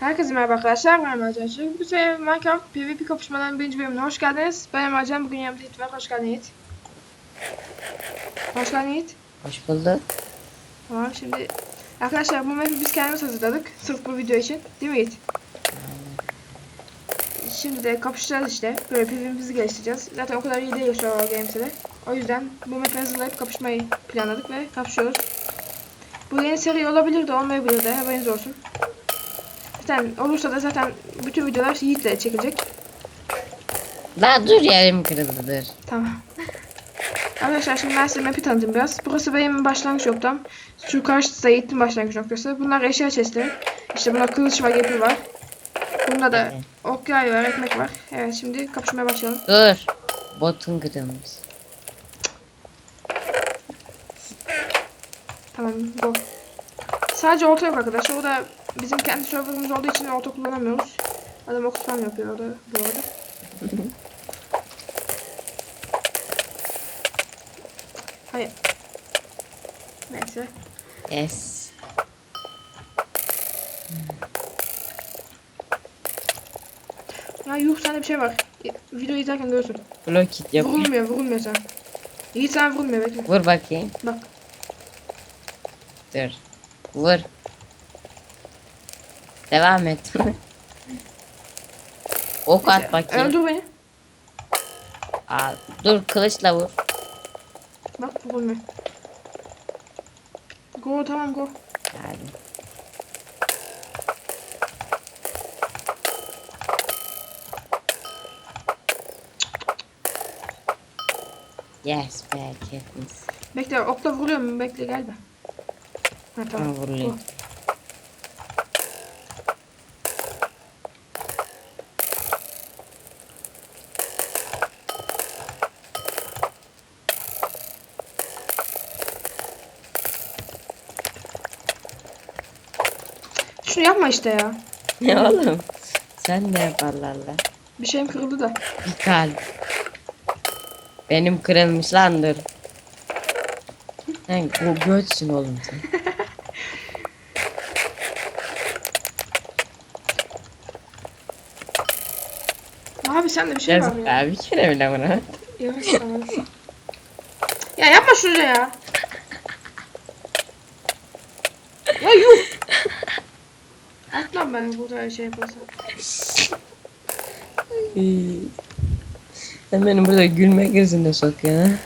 Herkese merhaba arkadaşlar. Ben Emrecan. Şimdi bu sefer Minecraft PvP kapışmalarının birinci bölümüne hoş geldiniz. Ben Emrecan. Bugün yanımda Yiğit var. Hoş geldin Yiğit. Hoş geldin Yiğit. Hoş bulduk. Tamam şimdi arkadaşlar bu map'i biz kendimiz hazırladık. Sırf bu video için. Değil mi Yiğit? Şimdi de kapışacağız işte. Böyle PvP'mizi geliştireceğiz. Zaten o kadar iyi değil şu an Games'de. O yüzden bu map'i hazırlayıp kapışmayı planladık ve kapışıyoruz. Bu yeni seri olabilir de olmayabilir de haberiniz olsun. Zaten olursa da zaten bütün videolar Yiğit'le çekilecek. La dur yerim kırıldı dur. Tamam. Arkadaşlar şimdi ben size map'i tanıtayım biraz. Burası benim başlangıç noktam. Şu karşısı da Yiğit'in başlangıç noktası. Bunlar eşya chestleri. İşte buna kılıç var, yapı var. Bunda da Evet. ok yay var, ekmek var. Evet şimdi kapışmaya başlayalım. Dur. Botun kırılmış. Tamam go. Sadece olta yok arkadaşlar. O da bizim kendi serverımız olduğu için olta kullanamıyoruz. Adam ok spam yapıyor orada bu arada. Hayır. Neyse. Yes. Ya yuh sende bir şey var. Video izlerken görürsün. Blokit yapayım. Vurulmuyor, vurulmuyor sen. Yiğit sen vurulmuyor bekle. Vur bakayım. Bak. Dur. Vur. Devam et. ok at bakayım. Öldür beni. Aa, dur kılıçla vur. Bak vurulmuyor. Go tamam go. Yani. Yes be Katniss. Bekle okla vuruyor mu? Bekle gel be. Ha tamam. Ha, vuruyor. go. Yapma işte ya. Ne oğlum? Sen ne yaparlar lan? Bir şeyim kırıldı da. Bir kalp. Benim kırılmış lan dur. Sen o göçsün oğlum sen. Abi sende bir şey var Yazık ya. abi bir kere bile bunu. Yavaş yavaş. Ya yapma şunu ya. Ya Atlam ben burada şey yaparsam. Sen beni burada gülme krizine sokuyorsun ha.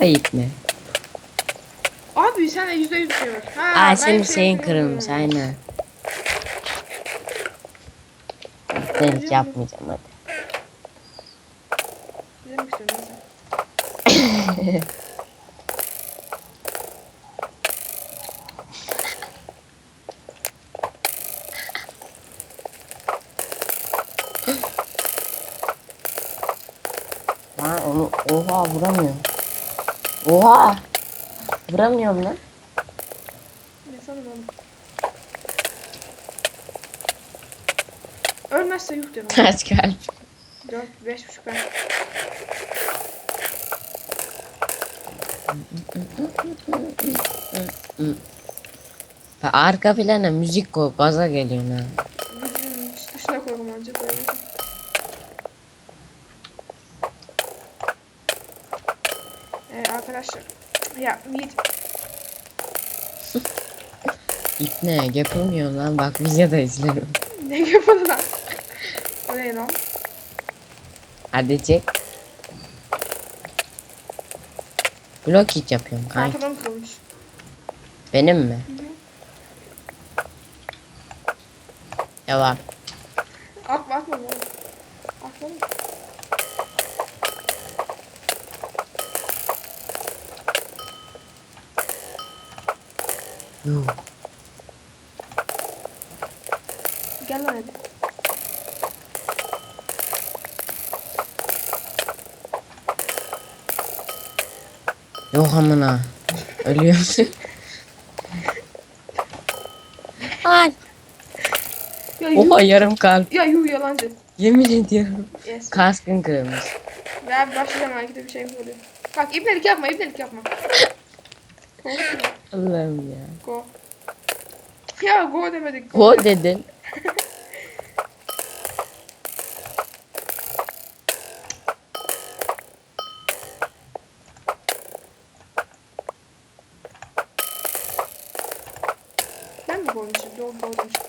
Ayıp ne? Abi sende yüzde yüz şey var. Ha, Aa ben senin şey şeyin yapıyorum. kırılmış aynen. Ben hiç yapmayacağım hadi. Neyse. Lan onu oha vuramıyorum. Oha! Vuramıyorum lan. Ne sanırım. Ölmezse yuh derim. Kaç kalp. 4, 5 buçuk. Bak arka plana müzik koy gaza geliyor ha. Ya Yiğit. İpne yapılmıyor lan bak videoda izlerim. Ne yapalım lan? O ne lan? Hadi çek. Blok hit yapıyorum kanka. Arkadan kırılmış. Benim mi? Devam. Atma atma. Atma Yuh. Gel lan hadi. Yok amına. Ölüyorsun. Ay. Ya yuh. Oha yarım kalp. Ya yuh yalancı. Yemin ediyorum. Yes. Kaskın kırılmış. Ya başlayacağım belki de bir şey oluyor. Bak ibnelik yapma ibnelik yapma. Allah'ım ya. Go. Ya gol demedik. Gol dedin. Ben mi? Yok gol demişim.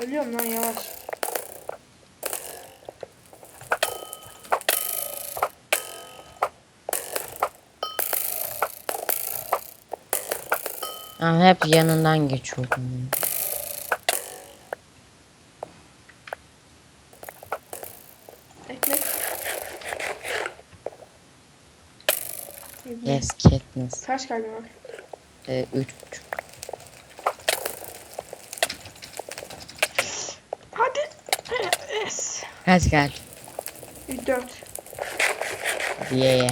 Ölüyorum lan yavaş. Ama hep yanından geçiyordum. Yes, Katniss. Kaç kalbim var? Ee, üç buçuk. Hadi. Yes. Kaç gel? 4. Diye ye.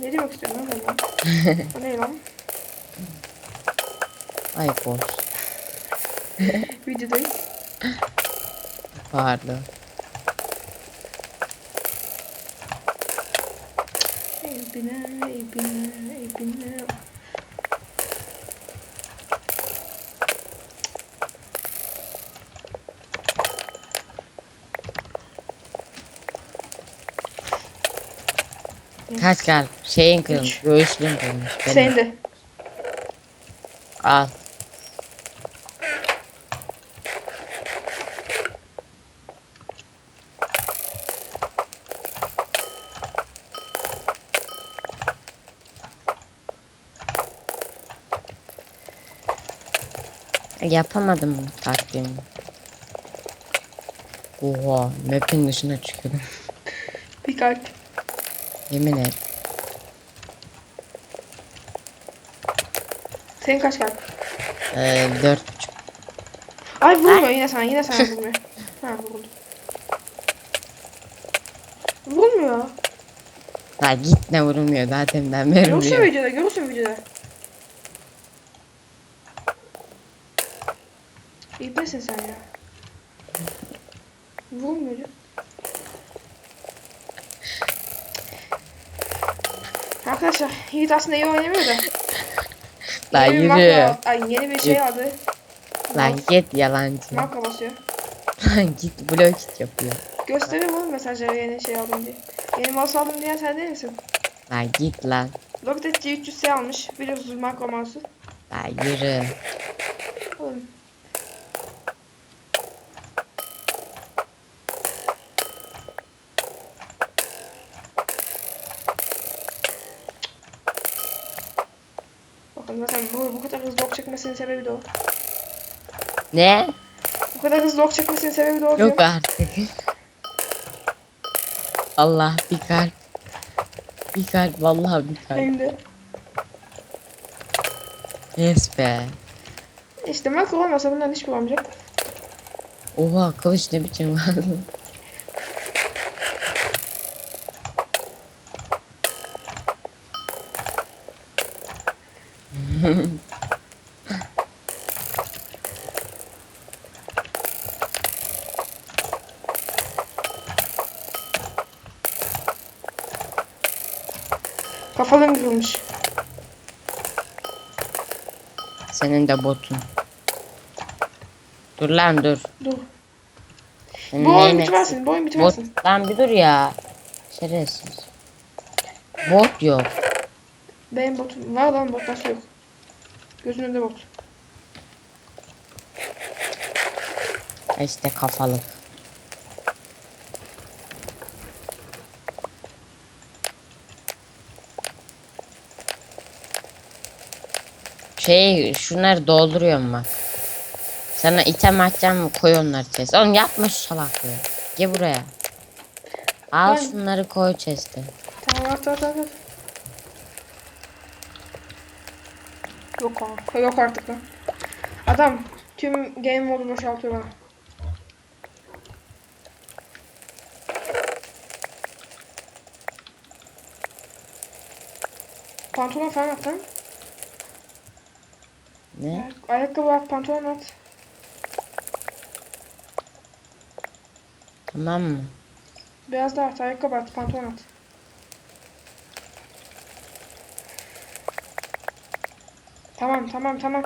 Ne demek istiyorum lan ne lan? Ay boş. Videodayız. Pardon. Ey bine, ey bine, ey bine. Kaç gel? Şeyin kırılmış. Göğüslüğün kırılmış. Benim. Senin de. Al. Yapamadım taktiğimi. Oha, map'in dışına çıkıyordum. Bir kalp. Yemin et. Senin kaç kalp? Ee, dört buçuk. Ay vurmuyor yine sana, yine sana vurmuyor. ha vuruldu. Vurmuyor. La git ne vurulmuyor zaten ben Görürsün vermiyorum. videoda, görürsün videoda. Sen ya. Vurmuyor. Arkadaşlar Yiğit aslında iyi oynamıyor da. La yeni bir yürü. makro- Ay yeni bir şey Yürü. aldı. Lan git yalancı. Makro basıyor. Lan git blok yapıyor. Gösteriyor mu mesajları yeni şey aldım diye. Yeni mouse aldım diyen sen değil misin? Lan git lan. Logitech G300 almış. Biliyorsunuz makro mouse'u. La yürü. Zaten bu, bu kadar hızlı ok çekmesinin sebebi de o. Ne? Bu kadar hızlı ok çekmesinin sebebi de o. Yok diyorum. artık. Allah bir kalp. Bir kalp vallahi bir kalp. De. Yes be. İşte makro olmasa bundan hiçbir olmayacak. Oha kılıç ne biçim var lan? Kafalım kırılmış. Senin de botun. Dur lan dur. Dur. Senin Bu oyun bitmezsin. Bu oyun? Bot bitmezsin. lan bir dur ya. Şerefsiz. Bot yok. Benim botum. Var lan bot nasıl yok. Gözünün önünde bot. İşte kafalık. Şey şunları dolduruyorum bak. Sana item atacağım koy onları chest'e. Oğlum yapma şu salaklığı. Gel buraya. Al Ben- şunları koy chest'e. Tamam at at at. at. Yok abi. Yok artık lan. Adam tüm game modu boşaltıyor bana. Pantolon falan at lan. Ne? Ayakkabı at, pantolon at. Tamam mı? Biraz daha at, ayakkabı at, pantolon at. Tamam, tamam, tamam.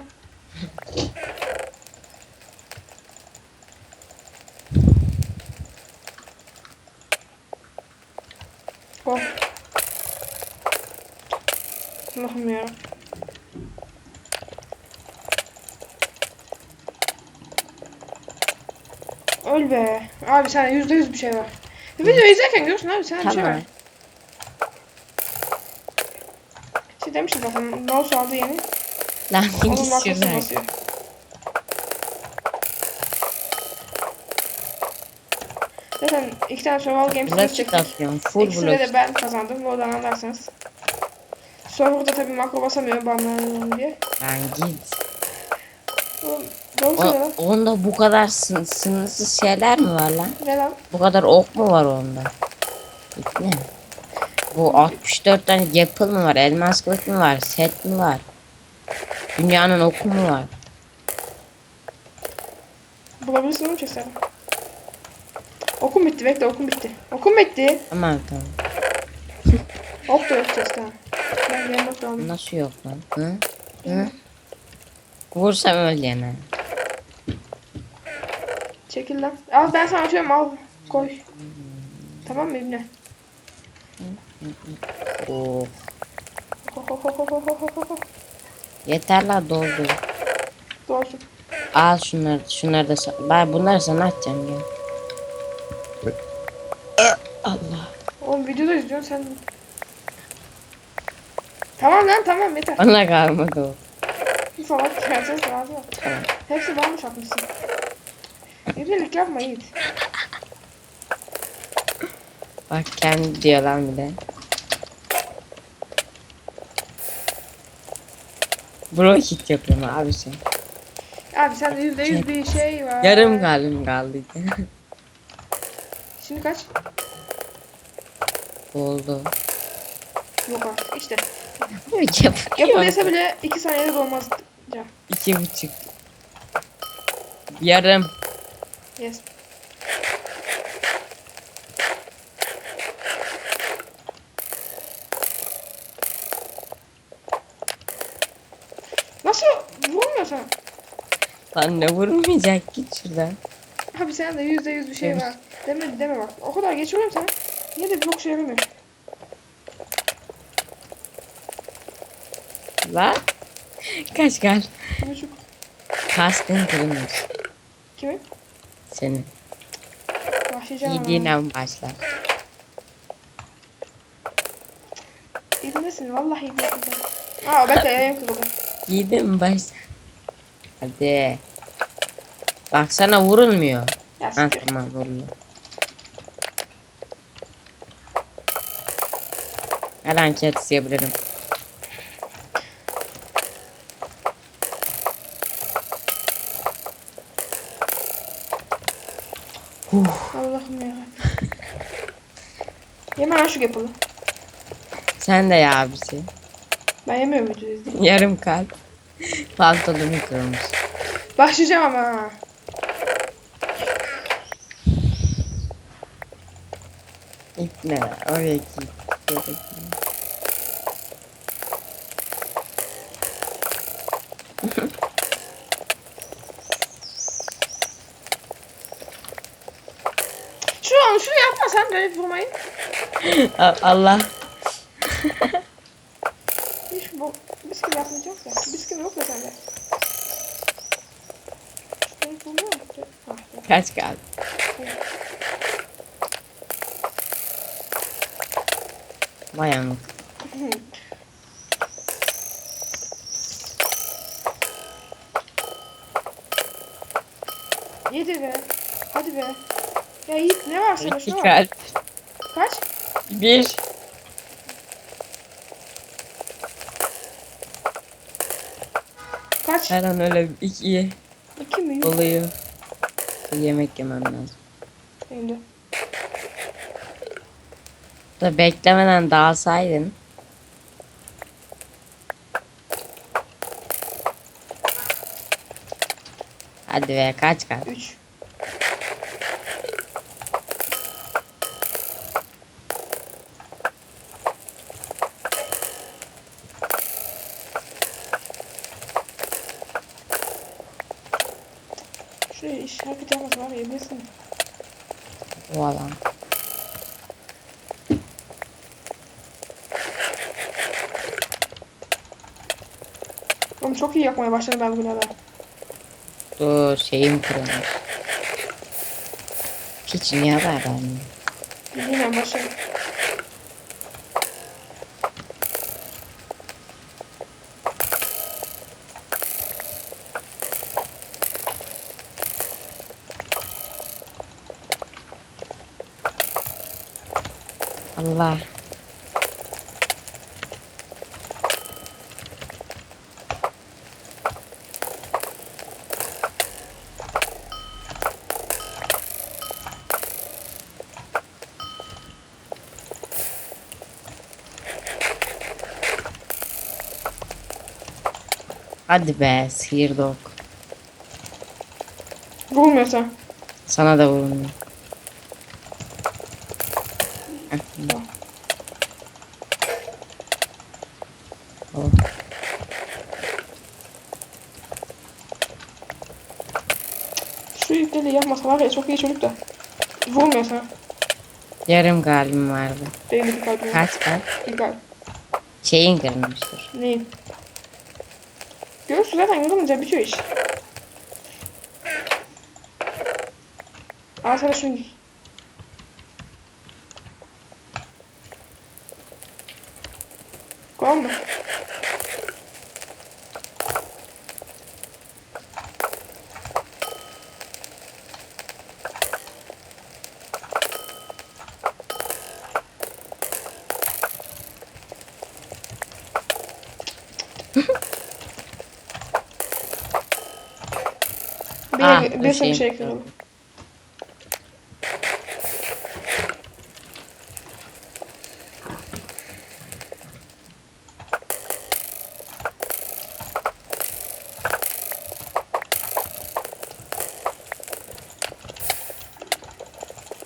Allah'ım ya. Be. Abi sen yüzde yüz bir şey var. Video izlerken görürsün abi sen bir şey var. Tamam. Şey demiştim bakın mouse aldı yeni. Lan Onun şuradan. basıyor. Zaten iki tane survival games Bulaşık çektik. İkisinde de ben kazandım. Oradan anlarsınız. Server'da tabii makro basamıyor banlanıyorum diye. Lan git. O, onda bu kadar sın, sınırsız şeyler mi var lan? Ne lan? Bu kadar ok mu var onda? Ne? Bu 64 tane yapıl mı var? Elmas kılıç mı var? Set mi var? Dünyanın oku mu var? Bulabilirsin onu çeksen. Okum bitti. Bekle okum bitti. Okum bitti. Aman tamam. Ok da yok. Ben yemek aldım. Nasıl yok lan? Hı? Hı? Vursam öleceğim Çekil lan. Al ben sana atıyorum al. Koy. Tamam mı İbni? Oh. Ho ho ho ho ho ho ho ho. Yeter la doldu. Doğrusun. Al şunları, şunları da sa- ben bunları sana atacağım ya. Allah. Oğlum videoda izliyorsun sen. Tamam lan tamam yeter. Bana kalmadı o. Bir salak lazım. Tamam. Hepsi varmış atmışsın. İbnilik yapma Yiğit. Bak kendi diyor lan bir de. Bro hit yapıyorum abi sen. Abi sende yüzde yüz bir şey var. Yarım kalbim kaldı. Şimdi kaç? Oldu. Yok artık işte. Yapıyorum. Yapıldıysa bile iki saniyede dolmaz. Can. İki buçuk. Yarım. Yes. Nasıl vurmuyor sana? Lan ne vurmayacak git şuradan. Abi sen de yüzde yüz bir şey var. Deme deme bak. O kadar geçiyorum sana. Yine de çok şey yaramıyor. Lan. Kaç. Bir buçuk. Kaskın kırılmış. Kimin? Senin. Başlayacağım ama. Yediğinden başlar. İbnesin vallahi sen. Aa bekle yayın kırıldı. Yedim başlar. Hadi. Bak sana vurulmuyor. Ya Ha tamam vuruluyor. Her an kendisi Yeme lan şu yapılı. Sen de ya abisi. Ben yemiyorum izleyeyim. Yarım kalp. Pantolonu kırılmış. Başlayacağım ama. ha. İpne oraya git. Şöyle git. Şunu, şunu yapma sen böyle vurmayın. Allah. Hiç bu bisküvi yapmayacağız ya. Bisküvi yok ya sende. Kaç? Vay amık. Yedi be. Hadi be. Ya Yiğit ne var sana İki kalp. Kaç? Bir. Kaç? Her an öyle iki İki mi? oluyor. Yemek yemem lazım. Benim de. Da beklemeden dağılsaydın. Hadi be kaç kaç. Üç. Şuraya iş hareket yapması var ya bilirsin. O alan. Oğlum çok iyi yapmaya başladım ben bugün adam. Dur şeyim kırılmış. Hiç niye haber vermiyor? Bilmiyorum başladım. Allah. Hadi be sihir dog. Vurmuyorsa. Sana da vurmuyor. Oh. Şu ipleri yapmasa var ya çok iyi çocuk da. Vurmuyorsa. Yarım kalbim vardı. Benim bir kalbim. Kaç kalp? Bir kalp. Şeyin kırılmıştır. Neyim? Görürsün zaten yorulunca bitiyor iş. Al sana şunu? Ah, bir, şey kırıldı.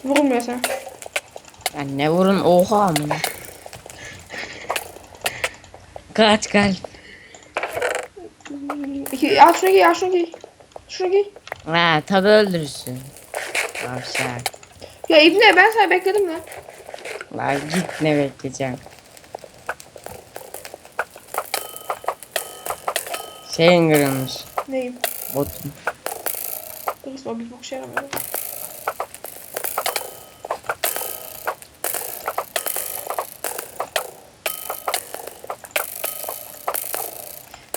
Vurulmuyor sen. Ya ne vurun oha amına. Kaç. İki, al şunu giy, al şunu giy. Şunu giy. Ha tabi öldürürsün. Tavşak. Ya İbne ben sana bekledim lan. La git ne bekleyeceğim. Şeyin kırılmış. Neyim? Botun. Kırısı o bir bok şey yaramıyor.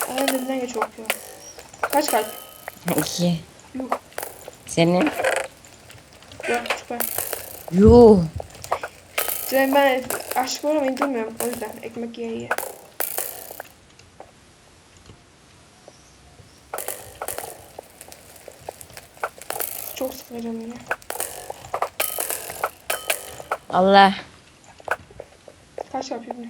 Aynen dilinden geç okuyor. Kaç kalp? İki. Yuh. Senin? Dört süper. Yuh. Canım ben aşık olamam indirmiyorum. O yüzden ekmek yiye yiye. Çok sıkıcı canım ya. Allah. Kaç İbne?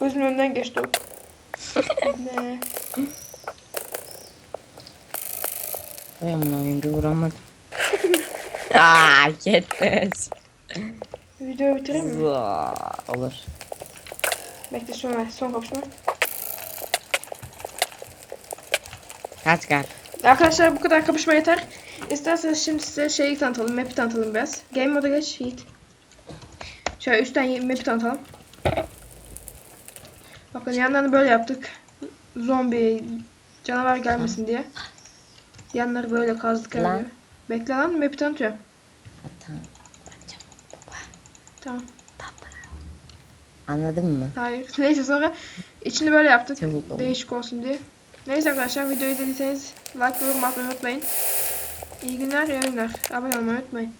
Gözümün önünden geçti o. İbne. Ben bunu oyuncu vuramadım. Aaa yetmez. Videoyu bitireyim mi? Zaa, Olur. Bekle son, son kapışma. Kaç kalp. Arkadaşlar bu kadar kapışma yeter. İsterseniz şimdi size şeyi tanıtalım, map'i tanıtalım biraz. Game moda geç Yiğit. Şöyle üstten map'i tanıtalım. Bakın yanlarını böyle yaptık. Zombi, canavar gelmesin diye. Yanları böyle kazdık Lan. Bekle lan map'i tanıtıyorum. Tamam. Tamam. Anladın mı? Hayır. Neyse sonra içini böyle yaptık. Çabuk. Değişik olsun diye. Neyse arkadaşlar videoyu izlediyseniz like ve yorum atmayı unutmayın. İyi günler, iyi oyunlar. Abone olmayı unutmayın.